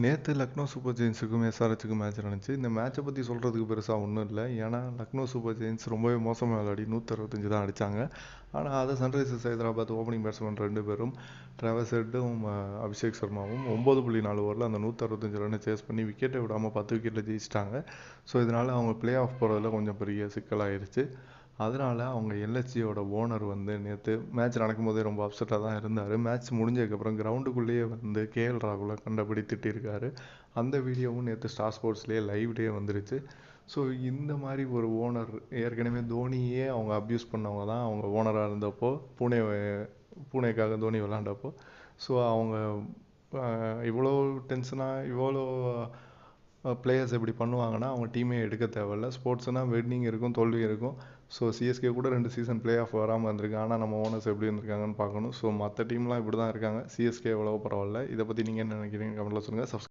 நேற்று லக்னோ சூப்பர் ஜெயின்ஸுக்கும் எஸ்ஆர்ஹெச்சுக்கும் மேட்ச் நடந்துச்சு. இந்த மேட்ச்சை பற்றி சொல்கிறதுக்கு பெருசாக ஒன்றும் இல்லை. ஏன்னா லக்னோ சூப்பர் ஜெயின்ஸ் ரொம்பவே மோசமாக விளையாடி நூற்றறுபத்தஞ்சு தான் அடித்தாங்க ஆனால் அதை சன்ரைசர்ஸ் ஹைதராபாத் ஓப்பனிங் பேட்ஸ்மேன் ரெண்டு பேரும் ட்ராவல் ஹெட்டும் அபிஷேக் சர்மாவும் ஒம்பது புள்ளி நாலு ஓவரில் அந்த நூற்றறுபத்தஞ்சு ரன்னை சேஸ் பண்ணி விக்கெட்டை விடாமல் பத்து விக்கெட்டில் ஜெயிச்சிட்டாங்க. ஸோ இதனால் அவங்க பிளே ஆஃப் போகிறதுல கொஞ்சம் பெரிய சிக்கலாயிருச்சு. அதனால் அவங்க எல்எஸ்ஜியோட ஓனர் வந்து நேற்று மேட்ச் நடக்கும்போதே ரொம்ப அப்செட்டாக தான் இருந்தார். மேட்ச் முடிஞ்சதுக்கப்புறம் கிரவுண்டுக்குள்ளேயே வந்து கேஎல் ராகுலை கண்டபடி திட்டிருக்காரு. அந்த வீடியோவும் நேற்று ஸ்டார் ஸ்போர்ட்ஸ்லேயே லைவ்லேயே வந்துருச்சு. ஸோ இந்த மாதிரி ஒரு ஓனர் ஏற்கனவே தோனியே அவங்க அப்யூஸ் பண்ணவங்க தான் அவங்க ஓனராக இருந்தப்போ பூனே பூனேக்காக தோனி விளாண்டப்போ ஸோ அவங்க இவ்வளோ டென்ஷனாக இவ்வளோ பிளேயர்ஸ் எப்படி பண்ணுவாங்கன்னா அவங்க டீமே எடுக்க தேவையில்ல. ஸ்போர்ட்ஸ்னால் வின்னிங் இருக்கும் தோல்வி இருக்கும். ஸோ சிஎஸ்கே கூட ரெண்டு சீசன் பிளே ஆஃப் வராமல் இருந்திருக்கு. ஆனால் நம்ம ஓனர்ஸ் எப்படி இருந்திருக்காங்கன்னு பார்க்கணும். ஸோ மற்ற டீம்லாம் இப்படி தான் இருக்காங்க. சிஎஸ்கே எவ்வளோ பரவாயில்ல. இதை பற்றி நீங்கள் என்ன நினைக்கிறீங்க கமெண்ட்டில் சொல்லுங்கள் சப்ஸ்